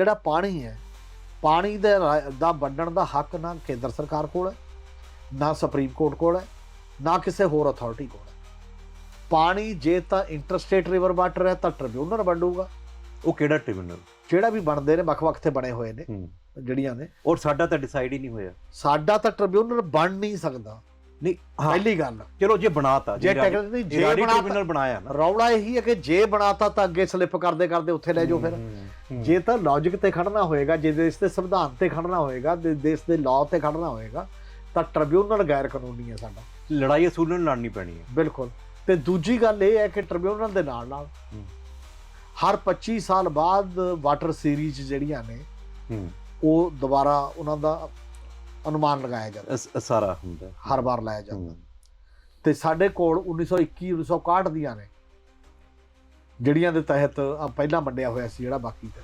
ਜਿਹੜਾ ਪਾਣੀ ਹੈ ਪਾਣੀ ਦੇ ਦਾ ਵੰਡਣ ਦਾ ਹੱਕ ਨਾ ਕੇਂਦਰ ਸਰਕਾਰ ਕੋਲ ਹੈ ਨਾ ਸੁਪਰੀਮ ਕੋਰਟ ਕੋਲ ਹੈ ਨਾ ਕਿਸੇ ਹੋਰ ਅਥਾਰਟੀ ਕੋਲ ਹੈ। ਪਾਣੀ ਜੇ ਤਾਂ ਇੰਟਰਸਟੇਟ ਰਿਵਰ ਵਾਟਰ ਹੈ ਤਾਂ ਟ੍ਰਿਬਿਊਨਲ ਵੰਡੂਗਾ। ਉਹ ਕਿਹੜਾ ਟ੍ਰਿਬਿਊਨਲ ਜਿਹੜਾ ਵੀ ਬਣਦੇ ਨੇ ਵੱਖ-ਵੱਖ ਤੇ ਬਣੇ ਹੋਏ ਨੇ ਜਿਹੜੀਆਂ ਨੇ। ਔਰ ਸਾਡਾ ਤਾਂ ਡਿਸਾਈਡ ਹੀ ਨਹੀਂ ਹੋਇਆ। ਸਾਡਾ ਤਾਂ ਟ੍ਰਿਬਿਊਨਲ ਬਣ ਨਹੀਂ ਸਕਦਾ। ਨਹੀਂ ਹਾਂ। ਪਹਿਲੀ ਗੱਲ। ਚਲੋ ਜੇ ਬਣਾਤਾ ਜੇ ਟੈਕਨੀਕਲ ਜੇ ਬਣਾਤਾ ਬਣਾਇਆ ਨਾ। ਰੌਲਾ ਇਹੀ ਹੈ ਕਿ ਜੇ ਬਣਾਤਾ ਤਾਂ ਅੱਗੇ ਸਲਿੱਪ ਕਰਦੇ ਕਰਦੇ ਉੱਥੇ ਲੈ ਜਾਓ ਫਿਰ। ਜੇ ਤਾਂ ਲੌਜੀਕ ਤੇ ਖੜਨਾ ਹੋਏਗਾ ਜੇ ਦੇਸ਼ ਦੇ ਸੰਵਿਧਾਨ ਤੇ ਖੜਨਾ ਹੋਏਗਾ ਦੇਸ਼ ਦੇ ਲਾਅ ਤੇ ਖੜਨਾ ਹੋਏਗਾ ਤਾਂ ਟ੍ਰਿਬਿਊਨਲ ਗੈਰ ਕਾਨੂੰਨੀ ਹੈ ਸਾਡਾ। ਲੜਾਈ ਅਸੂਲਨ ਲੜਨੀ ਪੈਣੀ ਹੈ। ਬਿਲਕੁਲ। ਤੇ ਦੂਜੀ ਗੱਲ ਇਹ ਹੈ ਕਿ ਟ੍ਰਿਬਿਊਨਲ ਦੇ ਨਾਲ ਨਾਲ। ਹਰ 25 ਸਾਲ ਬਾਅਦ ਵਾਟਰ ਸੀਰੀਜ਼ ਜਿਹੜੀਆਂ ਨੇ ਉਹ ਦੁਬਾਰਾ ਉਹਨਾਂ ਦਾ ਅਨੁਮਾਨ ਲਗਾਇਆ ਜਾਂਦਾ। ਅਸ- ਸਾਰਾ ਹੁੰਦਾ। ਹਰ ਵਾਰ ਲਾਇਆ ਜਾਂਦਾ। ਹੂੰ। ਤੇ ਸਾਡੇ ਕੋਲ 1921 1961 ਦੀਆਂ ਨੇ ਜਿਹੜੀਆਂ ਦੇ ਤਹਿਤ ਆਹ ਪਹਿਲਾਂ ਵੰਡਿਆ ਹੋਇਆ ਸੀ ਜਿਹੜਾ ਬਾਕੀ ਤੇ